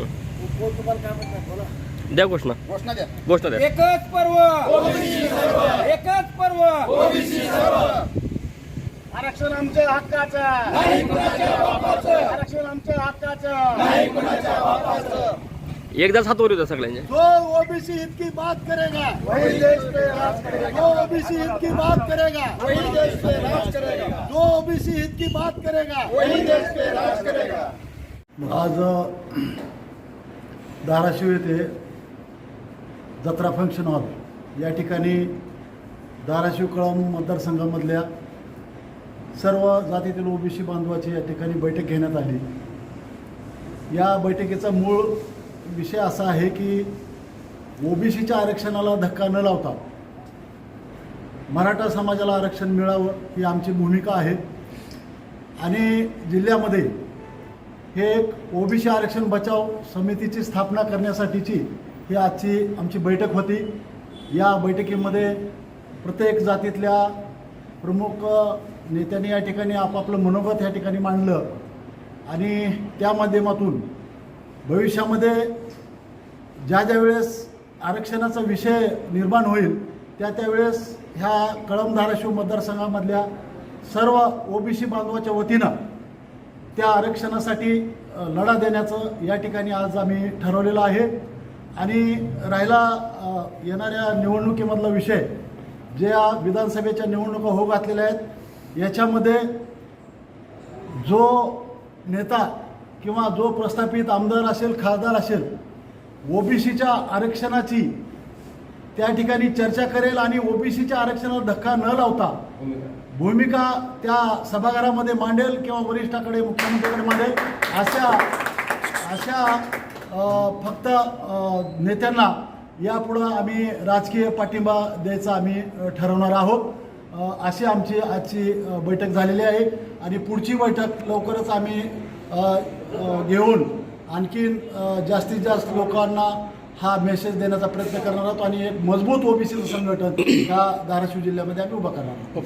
कोण तुम्हाला काय म्हणतात बोला द्या घोषणा. घोषणा द्या. घोषणा द्या. एकच पर्व. एकच पर्व. आरक्षण आमच्या हक्काचं. आरक्षण आमच्या हक्काचं. एकदाच हात वर येऊ द्या सगळ्यांच्या जो ओबीसी हित की बात करेगा वही देश पे राज करेगा. जो ओबीसी हित की बात करेगा वही देश पे राज करेगा. जो ओबीसी हित की बात करेगा वही देश पे राज करेगा. आज धाराशिव येथे जत्रा फंक्शन हॉल या ठिकाणी धाराशिव कळम मतदारसंघामधल्या सर्व जातीतील ओबीसी बांधवाची या ठिकाणी बैठक घेण्यात आली. या बैठकीचा मूळ विषय असा आहे की ओबीसीच्या आरक्षणाला धक्का न लावता मराठा समाजाला आरक्षण मिळावं ही आमची भूमिका आहे. आणि जिल्ह्यामध्ये हे एक ओबीसी आरक्षण बचाव समितीची स्थापना करण्यासाठीची ही आजची आमची बैठक होती. या बैठकीमध्ये प्रत्येक जातीतल्या प्रमुख नेत्यांनी या ठिकाणी आपापलं मनोगत या ठिकाणी मांडलं आणि त्या माध्यमातून भविष्यामध्ये ज्या ज्या वेळेस आरक्षणाचा विषय निर्माण होईल त्या त्यावेळेस ह्या कळम धाराशिव मतदारसंघामधल्या सर्व ओबीसी बांधवाच्या वतीनं त्या आरक्षणासाठी लढा देण्याचं या ठिकाणी आज आम्ही ठरवलेलं आहे. आणि राहिला येणाऱ्या निवडणुकीमधला विषय जे या विधानसभेच्या निवडणुका हो घातलेल्या आहेत याच्यामध्ये जो नेता किंवा जो प्रस्थापित आमदार असेल खासदार असेल ओबीसीच्या आरक्षणाची त्या ठिकाणी चर्चा करेल आणि ओबीसीच्या आरक्षणाला धक्का न लावता भूमिका त्या सभागृहामध्ये मांडेल किंवा वरिष्ठाकडे मुख्यमंत्र्यांकडे मांडेल. अशा अशा फक्त नेत्यांना यापुढं आम्ही राजकीय पाठिंबा द्यायचा आम्ही ठरवणार आहोत. अशी आमची आजची बैठक झालेली आहे. आणि पुढची बैठक लवकरच आम्ही घेऊन आणखीन जास्तीत जास्त लोकांना हा मेसेज देण्याचा प्रयत्न करणार आहोत आणि एक मजबूत ओबीसी संघटन ह्या धाराशिव जिल्ह्यामध्ये आम्ही उभा करणार आहोत.